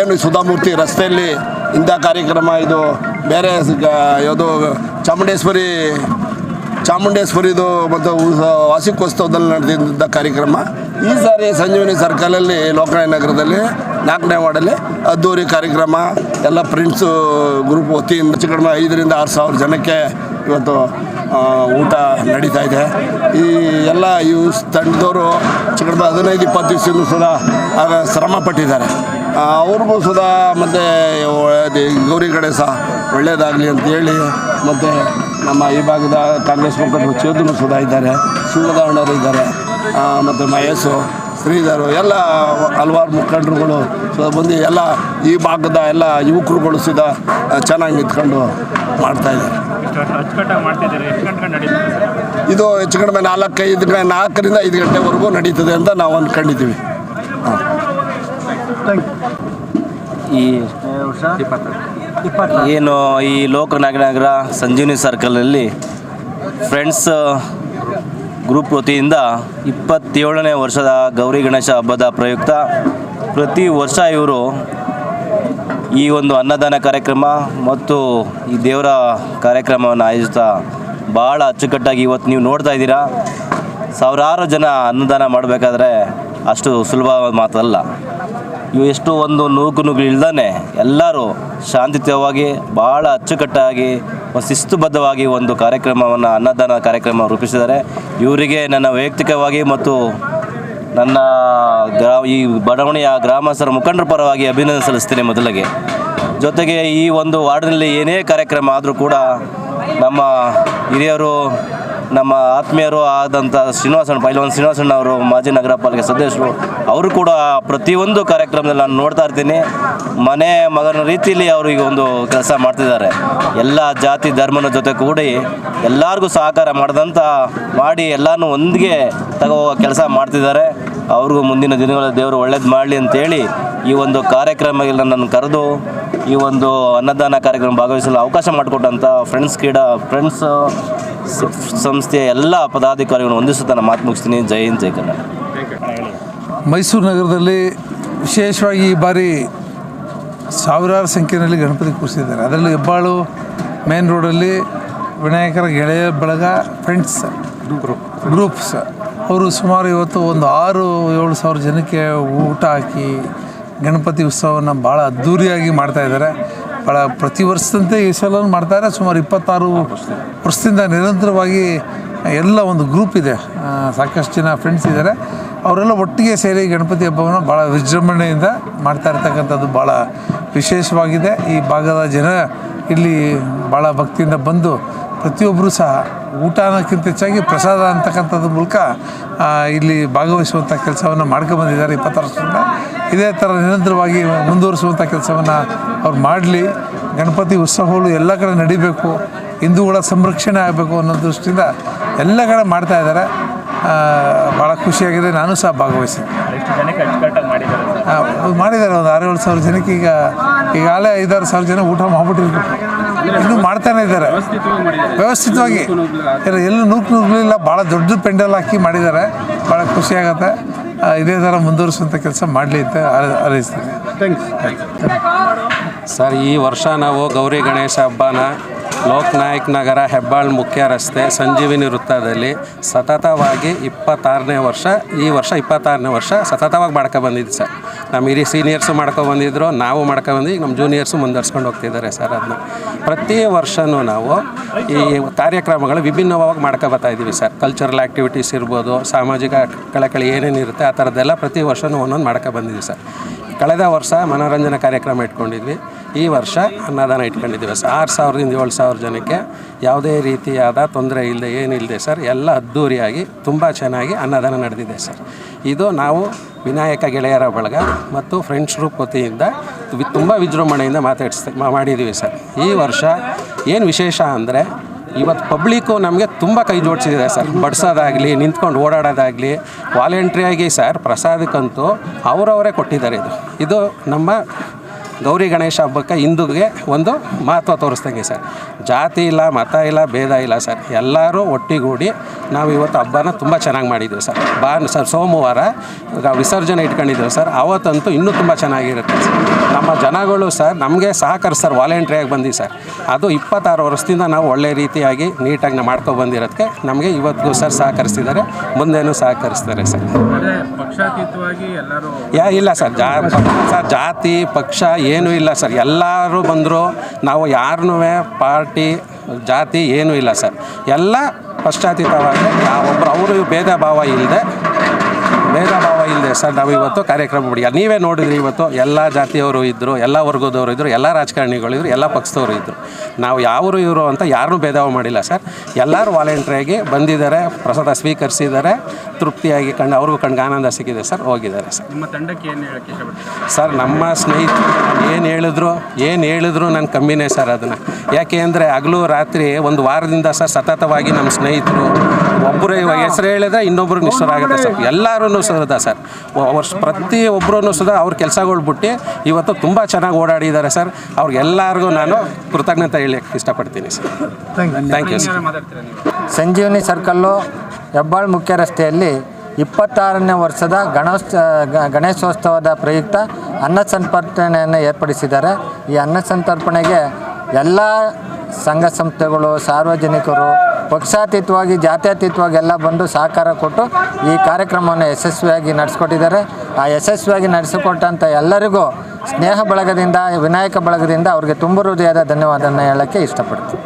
ಏನು ಸುಧಾಮೂರ್ತಿ ರಸ್ತೆಯಲ್ಲಿ ಇಂಥ ಕಾರ್ಯಕ್ರಮ, ಇದು ಬೇರೆ ಯಾವುದು ಚಾಮುಂಡೇಶ್ವರಿ, ಚಾಮುಂಡೇಶ್ವರಿದು ಮತ್ತು ವಾರ್ಷಿಕೋತ್ಸವದಲ್ಲಿ ನಡೆದಿದ್ದ ಕಾರ್ಯಕ್ರಮ. ಈ ಸಾರಿ ಸಂಜೀವಿನಿ ಸರ್ಕಲಲ್ಲಿ ಲೋಕನಾಯ ನಗರದಲ್ಲಿ ನಾಲ್ಕನೇ ವಾರ್ಡಲ್ಲಿ ಅದ್ದೂರಿ ಕಾರ್ಯಕ್ರಮ, ಎಲ್ಲ ಫ್ರೆಂಡ್ಸು ಗ್ರೂಪ್ ವತಿಯಿಂದ ಹೆಚ್ಚು ಕಡಿಮೆ ಐದರಿಂದ ಆರು ಸಾವಿರ ಜನಕ್ಕೆ ಇವತ್ತು ಊಟ ನಡೀತಾ ಇದೆ. ಈ ಎಲ್ಲ ಯೂಸ್ ತಂಡದವರು ಹೆಚ್ಚು ಕಡಿಮೆ ಹದಿನೈದು, ಇಪ್ಪತ್ತು ದಿವಸದಿಂದ ಸಹ ಆಗ ಶ್ರಮ ಪಟ್ಟಿದ್ದಾರೆ. ಅವ್ರಿಗೂ ಸುದಾ ಮತ್ತು ಗೌರಿ ಕಡೆ ಸಹ ಒಳ್ಳೆಯದಾಗಲಿ ಅಂತೇಳಿ ಮತ್ತು ನಮ್ಮ ಈ ಭಾಗದ ಕಾಂಗ್ರೆಸ್ ಮುಖಂಡರು ಚೇತನು ಸುಧಾ ಇದ್ದಾರೆ ಶಿವದಾರಣರು ಇದ್ದಾರೆ ಮತ್ತು ಮಹೇಶು, ಶ್ರೀಧರು, ಎಲ್ಲ ಹಲವಾರು ಮುಖಂಡರುಗಳು ಬಂದು ಎಲ್ಲ ಈ ಭಾಗದ ಎಲ್ಲ ಯುವಕರುಗಳು ಸಹ ಚೆನ್ನಾಗಿ ನಿಂತ್ಕೊಂಡು ಮಾಡ್ತಾಯಿದ್ದಾರೆ ಇದು ಹೆಚ್ಚು ಕಡಿಮೆ ನಾಲ್ಕೈದು, ನಾಲ್ಕರಿಂದ ಐದು ಗಂಟೆವರೆಗೂ ನಡೀತದೆ ಅಂತ ನಾವು ಅಂದ್ಕೊಂಡಿದ್ದೀವಿ. ಈ ಏನು ಈ ಲೋಕನಾಗನಗರ ಸಂಜೀವನಿ ಸರ್ಕಲಲ್ಲಿ ಫ್ರೆಂಡ್ಸ್ ಗ್ರೂಪ್ ವತಿಯಿಂದ ಇಪ್ಪತ್ತೇಳನೇ ವರ್ಷದ ಗೌರಿ ಗಣೇಶ ಹಬ್ಬದ ಪ್ರಯುಕ್ತ ಪ್ರತಿ ವರ್ಷ ಇವರು ಈ ಒಂದು ಅನ್ನದಾನ ಕಾರ್ಯಕ್ರಮ ಮತ್ತು ಈ ದೇವರ ಕಾರ್ಯಕ್ರಮವನ್ನು ಆಯೋಜಿಸ್ತಾ ಭಾಳ ಅಚ್ಚುಕಟ್ಟಾಗಿ ಇವತ್ತು ನೀವು ನೋಡ್ತಾ ಇದ್ದೀರಾ. ಸಾವಿರಾರು ಜನ ಅನ್ನದಾನ ಮಾಡಬೇಕಾದ್ರೆ ಅಷ್ಟು ಸುಲಭವಾದ ಮಾತಲ್ಲ. ಇವು ಎಷ್ಟು ಒಂದು ನೂಕು ಇಲ್ದೇ ಎಲ್ಲರೂ ಶಾಂತಿಯುತವಾಗಿ, ಭಾಳ ಅಚ್ಚುಕಟ್ಟಾಗಿ ಶಿಸ್ತುಬದ್ಧವಾಗಿ ಒಂದು ಕಾರ್ಯಕ್ರಮವನ್ನು ಅನ್ನದಾನ ಕಾರ್ಯಕ್ರಮ ರೂಪಿಸಿದ್ದಾರೆ. ಇವರಿಗೆ ನನ್ನ ವೈಯಕ್ತಿಕವಾಗಿ ಮತ್ತು ನನ್ನ ಗ್ರಾ, ಈ ಬಡಾವಣೆಯ ಗ್ರಾಮಸ್ಥರ ಮುಖಂಡರ ಪರವಾಗಿ ಅಭಿನಂದನೆ ಸಲ್ಲಿಸ್ತೇನೆ ಮೊದಲಿಗೆ. ಜೊತೆಗೆ ಈ ಒಂದು ವಾರ್ಡ್ನಲ್ಲಿ ಏನೇ ಕಾರ್ಯಕ್ರಮ ಆದರೂ ಕೂಡ ನಮ್ಮ ಹಿರಿಯರು ನಮ್ಮ ಆತ್ಮೀಯರು ಆದಂಥ ಶ್ರೀನಿವಾಸಣ್ಣ, ಪೈಲವನ್ ಶ್ರೀನಿವಾಸಣ್ಣ ಅವರು ಮಾಜಿ ನಗರ ಪಾಲಿಕೆ ಸದಸ್ಯರು, ಅವರು ಕೂಡ ಪ್ರತಿಯೊಂದು ಕಾರ್ಯಕ್ರಮದಲ್ಲಿ ನಾನು ನೋಡ್ತಾ ಇರ್ತೀನಿ. ಮನೆ ಮಗನ ರೀತಿಯಲ್ಲಿ ಅವರು ಈಗ ಒಂದು ಕೆಲಸ ಮಾಡ್ತಿದ್ದಾರೆ. ಎಲ್ಲ ಜಾತಿ ಧರ್ಮನ ಜೊತೆ ಕೂಡಿ ಎಲ್ಲರಿಗೂ ಸಹಕಾರ ಮಾಡಿದಂಥ ಮಾಡಿ ಎಲ್ಲನೂ ಒಂದಿಗೆ ತಗೋ ಕೆಲಸ ಮಾಡ್ತಿದ್ದಾರೆ. ಅವ್ರಿಗೂ ಮುಂದಿನ ದಿನಗಳಲ್ಲಿ ದೇವರು ಒಳ್ಳೇದು ಮಾಡಲಿ ಅಂತೇಳಿ ಈ ಒಂದು ಕಾರ್ಯಕ್ರಮದಲ್ಲಿ ನನ್ನ ಕರೆದು ಈ ಒಂದು ಅನ್ನದಾನ ಕಾರ್ಯಕ್ರಮ ಭಾಗವಹಿಸಲು ಅವಕಾಶ ಮಾಡಿಕೊಟ್ಟಂಥ ಫ್ರೆಂಡ್ಸ್ ಕ್ರೀಡಾ ಫ್ರೆಂಡ್ಸ್ ಸಂಸ್ಥೆಯ ಎಲ್ಲ ಪದಾಧಿಕಾರಿಗಳನ್ನು ಹೊಂದಿಸುತ್ತ ನಾನು ಮಾತು ಮುಗಿಸ್ತೀನಿ. ಜೈ ಹಿಂದ್ ಜೈ ಕನ್ನಡ. ಮೈಸೂರು ನಗರದಲ್ಲಿ ವಿಶೇಷವಾಗಿ ಈ ಬಾರಿ ಸಾವಿರಾರು ಸಂಖ್ಯೆಯಲ್ಲಿ ಗಣಪತಿ ಕೂರಿಸಿದ್ದಾರೆ. ಅದರಲ್ಲಿ ಹೆಬ್ಬಾಳು ಮೇನ್ ರೋಡಲ್ಲಿ ವಿನಾಯಕರ ಗೆಳೆಯ ಬಳಗ ಫ್ರೆಂಡ್ಸ್ ಗ್ರೂಪ್ಸ್ ಅವರು ಸುಮಾರು ಇವತ್ತು ಒಂದು ಆರು, ಏಳು ಸಾವಿರ ಜನಕ್ಕೆ ಊಟ ಹಾಕಿ ಗಣಪತಿ ಉತ್ಸವವನ್ನು ಭಾಳ ಅದ್ಧೂರಿಯಾಗಿ ಮಾಡ್ತಾ ಇದ್ದಾರೆ. ಭಾಳ ಪ್ರತಿ ವರ್ಷದಂತೆ ಈ ಸಲ ಮಾಡ್ತಾರೆ ಸುಮಾರು ಇಪ್ಪತ್ತಾರು ವರ್ಷದಿಂದ ನಿರಂತರವಾಗಿ ಎಲ್ಲ ಒಂದು ಗ್ರೂಪ್ ಇದೆ. ಸಾಕಷ್ಟು ಜನ ಫ್ರೆಂಡ್ಸ್ ಇದ್ದಾರೆ. ಅವರೆಲ್ಲ ಒಟ್ಟಿಗೆ ಸೇರಿ ಗಣಪತಿ ಹಬ್ಬವನ್ನು ಭಾಳ ವಿಜೃಂಭಣೆಯಿಂದ ಮಾಡ್ತಾ ಇರ್ತಕ್ಕಂಥದ್ದು ಭಾಳ ವಿಶೇಷವಾಗಿದೆ. ಈ ಭಾಗದ ಜನ ಇಲ್ಲಿ ಭಾಳ ಭಕ್ತಿಯಿಂದ ಬಂದು ಪ್ರತಿಯೊಬ್ಬರೂ ಸಹ ಊಟ ಅನ್ನೋಕ್ಕಿಂತ ಹೆಚ್ಚಾಗಿ ಪ್ರಸಾದ ಅಂತಕ್ಕಂಥದ್ದು ಮೂಲಕ ಇಲ್ಲಿ ಭಾಗವಹಿಸುವಂಥ ಕೆಲಸವನ್ನು ಮಾಡ್ಕೊಂಬಂದಿದ್ದಾರೆ ಇಪ್ಪತ್ತಾರು ವರ್ಷದಿಂದ. ಇದೇ ಥರ ನಿರಂತರವಾಗಿ ಮುಂದುವರಿಸುವಂಥ ಕೆಲಸವನ್ನು ಅವ್ರು ಮಾಡಲಿ. ಗಣಪತಿ ಉತ್ಸವಗಳು ಎಲ್ಲ ಕಡೆ ನಡಿಬೇಕು. ಹಿಂದೂಗಳ ಸಂರಕ್ಷಣೆ ಆಗಬೇಕು ಅನ್ನೋ ದೃಷ್ಟಿಯಿಂದ ಎಲ್ಲ ಕಡೆ ಮಾಡ್ತಾ ಇದ್ದಾರೆ. ಭಾಳ ಖುಷಿಯಾಗಿದೆ. ನಾನು ಸಹ ಭಾಗವಹಿಸಿದ್ದೆ. ಮಾಡಿದ್ದಾರೆ ಒಂದು ಆರು ಏಳು ಸಾವಿರ ಜನಕ್ಕೆ ಈಗ ಈಗಾಗಲೇ ಐದಾರು ಸಾವಿರ ಜನ ಊಟ ಮಾಡ್ಬಿಟ್ಟಿರ್ಬೇಕು ಇನ್ನೂ ಮಾಡ್ತಾನೆ ಇದ್ದಾರೆ. ವ್ಯವಸ್ಥಿತವಾಗಿ ಎಲ್ಲ ನೂಕು ನೂಕ್ಲಿಲ್ಲ ಭಾಳ ದೊಡ್ಡ ಪೆಂಡಲ್ ಹಾಕಿ ಮಾಡಿದ್ದಾರೆ. ಭಾಳ ಖುಷಿಯಾಗತ್ತೆ ಆಗುತ್ತೆ. ಇದೇ ಥರ ಮುಂದುವರಿಸುವಂಥ ಕೆಲಸ ಮಾಡಲಿ ಅಂತ ಅರಿಸ್ತೀನಿ ಹಾರೈಸ್ತೀನಿ ಸರ್ ಈ ವರ್ಷ ನಾವು ಗೌರಿ ಗಣೇಶ ಹಬ್ಬನ ಲೋಕನಾಯಕ್ ನಗರ ಹೆಬ್ಬಾಳ್ ಮುಖ್ಯ ರಸ್ತೆ ಸಂಜೀವಿನಿ ವೃತ್ತದಲ್ಲಿ ಸತತವಾಗಿ ಇಪ್ಪತ್ತಾರನೇ ವರ್ಷ, ಈ ವರ್ಷ ಇಪ್ಪತ್ತಾರನೇ ವರ್ಷ ಸತತವಾಗಿ ಮಾಡ್ಕೊ ಬಂದಿದ್ದು ಸರ್. ನಮ್ಮ ಹಿರಿಯ ಸೀನಿಯರ್ಸು ಮಾಡ್ಕೊ ಬಂದಿದ್ರು, ನಾವು ಮಾಡ್ಕೊ ಬಂದು ಈಗ ನಮ್ಮ ಜೂನಿಯರ್ಸು ಮುಂದುವರ್ಸ್ಕೊಂಡು ಹೋಗ್ತಿದ್ದಾರೆ ಸರ್ ಅದನ್ನ. ಪ್ರತಿ ವರ್ಷವೂ ನಾವು ಈ ಕಾರ್ಯಕ್ರಮಗಳು ವಿಭಿನ್ನವಾಗಿ ಮಾಡ್ಕೊ ಬರ್ತಾ ಇದ್ದೀವಿ ಸರ್. ಕಲ್ಚರಲ್ ಆ್ಯಕ್ಟಿವಿಟೀಸ್ ಇರ್ಬೋದು, ಸಾಮಾಜಿಕ ಕಳಕಳಿ ಏನೇನಿರುತ್ತೆ ಆ ಥರದ್ದೆಲ್ಲ ಪ್ರತಿ ವರ್ಷವೂ ಒಂದೊಂದು ಮಾಡ್ಕೊ ಬಂದಿದ್ದೀವಿ ಸರ್. ಕಳೆದ ವರ್ಷ ಮನೋರಂಜನಾ ಕಾರ್ಯಕ್ರಮ ಇಟ್ಕೊಂಡಿದ್ವಿ. ಈ ವರ್ಷ ಅನ್ನದಾನ ಇಟ್ಕೊಂಡಿದ್ದೀವಿ ಸರ್. ಆರು ಸಾವಿರದಿಂದ ಏಳು ಸಾವಿರ ಜನಕ್ಕೆ ಯಾವುದೇ ರೀತಿಯಾದ ತೊಂದರೆ ಇಲ್ಲದೆ, ಏನಿಲ್ಲದೆ ಸರ್, ಎಲ್ಲ ಅದ್ಧೂರಿಯಾಗಿ ತುಂಬ ಚೆನ್ನಾಗಿ ಅನ್ನದಾನ ನಡೆದಿದೆ ಸರ್. ಇದು ನಾವು ವಿನಾಯಕ ಗೆಳೆಯರ ಬಳಗ ಮತ್ತು ಫ್ರೆಂಡ್ಸ್ ಗ್ರೂಪ್ ವತಿಯಿಂದ ತುಂಬ ವಿಜೃಂಭಣೆಯಿಂದ ಮಾತಾಡಿಸ್ತಾ ಮಾಡಿದ್ದೀವಿ ಸರ್. ಈ ವರ್ಷ ಏನು ವಿಶೇಷ ಅಂದರೆ ಇವತ್ತು ಪಬ್ಲಿಕ್ಕು ನಮಗೆ ತುಂಬ ಕೈ ಜೋಡಿಸಿದೆ ಸರ್. ಬಡಿಸೋದಾಗಲಿ, ನಿಂತ್ಕೊಂಡು ಓಡಾಡೋದಾಗಲಿ ವಾಲಂಟ್ರಿಯಾಗಿ ಸರ್ ಪ್ರಸಾದಕ್ಕಂತೂ ಅವರವರೇ ಕೊಟ್ಟಿದ್ದಾರೆ ಇದು. ಇದು ನಮ್ಮ ಗೌರಿ ಗಣೇಶ ಹಬ್ಬಕ್ಕೆ ಹಿಂದೂಗೆ ಒಂದು ಮಹತ್ವ ತೋರಿಸ್ದಂಗೆ ಸರ್. ಜಾತಿ ಇಲ್ಲ, ಮತ ಇಲ್ಲ, ಭೇದ ಇಲ್ಲ ಸರ್. ಎಲ್ಲರೂ ಒಟ್ಟಿಗೂಡಿ ನಾವು ಇವತ್ತು ಹಬ್ಬನ ತುಂಬ ಚೆನ್ನಾಗಿ ಮಾಡಿದ್ದೀವಿ ಸರ್. ಬಾ ಸರ್ ಸೋಮವಾರ ವಿಸರ್ಜನೆ ಇಟ್ಕೊಂಡಿದ್ದೀವಿ ಸರ್. ಆವತ್ತಂತೂ ಇನ್ನೂ ತುಂಬ ಚೆನ್ನಾಗಿರುತ್ತೆ ಸರ್. ನಮ್ಮ ಜನಗಳು ಸರ್ ನಮಗೆ ಸಹಕರಿಸ್ತಾರೆ ವಾಲಂಟ್ರಿಯಾಗಿ ಬಂದು ಸರ್. ಅದು ಇಪ್ಪತ್ತಾರು ವರ್ಷದಿಂದ ನಾವು ಒಳ್ಳೆ ರೀತಿಯಾಗಿ ನೀಟಾಗಿ ನಾವು ಮಾಡ್ಕೊ ಬಂದಿರೋದಕ್ಕೆ ನಮಗೆ ಇವತ್ತಿಗೂ ಸರ್ ಸಹಕರಿಸ್ತಿದ್ದಾರೆ. ಮುಂದೇನು ಸಹಕರಿಸ್ತಾರೆ ಸರ್. ಪಕ್ಷಾತೀತವಾಗಿ ಎಲ್ಲರೂ ಯಾ ಇಲ್ಲ ಸರ್. ಜಾ ಸರ್ ಜಾತಿ ಪಕ್ಷ ಏನೂ ಇಲ್ಲ ಸರ್. ಎಲ್ಲರೂ ಬಂದರು. ನಾವು ಯಾರನ್ನೂ ಪಾರ್ಟಿ ಜಾತಿ ಏನೂ ಇಲ್ಲ ಸರ್. ಎಲ್ಲ ಪಶ್ಚಾತ್ತೀತವಾಗಿ ಒಬ್ಬರು ಅವರು ಭೇದ ಭಾವ ಇಲ್ಲದೆ ಭೇದ ಭಾವ ಇಲ್ಲದೆ ಸರ್ ನಾವು ಇವತ್ತು ಕಾರ್ಯಕ್ರಮ ಬಿಡಿ ನೀವೇ ನೋಡಿದ್ರಿ ಇವತ್ತು. ಎಲ್ಲ ಜಾತಿಯವರು ಇದ್ದರು ಎಲ್ಲ ವರ್ಗದವರು ಇದ್ದರು ಎಲ್ಲ ರಾಜಕಾರಣಿಗಳಿದ್ರು ಎಲ್ಲ ಪಕ್ಷದವರು ಇದ್ದರು ನಾವು ಯಾವರು ಇವರು ಅಂತ ಯಾರೂ ಭೇದ ಭಾವ ಮಾಡಿಲ್ಲ ಸರ್. ಎಲ್ಲರೂ ವಾಲಂಟ್ರಿಯಾಗಿ ಬಂದಿದ್ದಾರೆ ಪ್ರಸಾದ ಸ್ವೀಕರಿಸಿದ್ದಾರೆ ತೃಪ್ತಿಯಾಗಿ ಕಂಡು ಅವ್ರಿಗೂ ಕಂಡು ಆನಂದ ಸಿಕ್ಕಿದೆ ಸರ್ ಹೋಗಿದ್ದಾರೆ ಸರ್. ನಿಮ್ಮ ತಂಡಕ್ಕೆ ಏನು ಹೇಳಕ್ಕೆ ಸರ್ ನಮ್ಮ ಸ್ನೇಹಿತರು ಏನು ಹೇಳಿದ್ರು ಏನು ಹೇಳಿದ್ರು ನಾನು ಕಮ್ಮಿನೇ ಸರ್ ಅದನ್ನು. ಯಾಕೆ ಅಂದರೆ ಹಗಲು ರಾತ್ರಿ ಒಂದು ವಾರದಿಂದ ಸರ್ ಸತತವಾಗಿ ನಮ್ಮ ಸ್ನೇಹಿತರು ಒಬ್ಬರು ಹೆಸರು ಹೇಳಿದ್ರೆ ಇನ್ನೊಬ್ಬರು ಆಗುತ್ತೆ ಸರ್. ಎಲ್ಲರೂ ಸುಧಾ ಸರ್. ವರ್ಷ ಪ್ರತಿ ಒಬ್ಬರೂ ಸುಧಾ ಅವ್ರ ಕೆಲಸಗಳು ಬಿಟ್ಟು ಇವತ್ತು ತುಂಬ ಚೆನ್ನಾಗಿ ಓಡಾಡಿದ್ದಾರೆ ಸರ್. ಅವ್ರಿಗೆಲ್ಲರಿಗೂ ನಾನು ಕೃತಜ್ಞತೆ ಹೇಳಕ್ಕೆ ಇಷ್ಟಪಡ್ತೀನಿ sir. Thank you sir Sanjeevini ನೀವು? ಸಂಜೀವನಿ ಸರ್ಕಲ್ಲು ಹೆಬ್ಬಾಳ್ ಮುಖ್ಯ ರಸ್ತೆಯಲ್ಲಿ ಇಪ್ಪತ್ತಾರನೇ ವರ್ಷದ ಗಣೋತ್ಸ ಗ- ಗಣೇಶೋತ್ಸವದ ಪ್ರಯುಕ್ತ ಅನ್ನ ಸಂತರ್ಪಣೆಯನ್ನು ಏರ್ಪಡಿಸಿದ್ದಾರೆ. ಈ ಅನ್ನ ಸಂತರ್ಪಣೆಗೆ ಎಲ್ಲ ಸಂಘ ಸಂಸ್ಥೆಗಳು ಸಾರ್ವಜನಿಕರು ಪಕ್ಷಾತೀತವಾಗಿ, ಜಾತ್ಯತೀತವಾಗಿ ಎಲ್ಲ ಬಂದು ಸಹಕಾರ ಕೊಟ್ಟು ಈ ಕಾರ್ಯಕ್ರಮವನ್ನು ಯಶಸ್ವಿಯಾಗಿ ನಡೆಸ್ಕೊಟ್ಟಿದ್ದಾರೆ. ಆ ಯಶಸ್ವಿಯಾಗಿ ನಡೆಸಿಕೊಟ್ಟಂಥ ಎಲ್ಲರಿಗೂ ಸ್ನೇಹ ಬಳಗದಿಂದ, ವಿನಾಯಕ ಬಳಗದಿಂದ ಅವ್ರಿಗೆ ತುಂಬ ಹೃದಯದ ಧನ್ಯವಾದವನ್ನು ಹೇಳೋಕ್ಕೆ ಇಷ್ಟಪಡ್ತೀನಿ.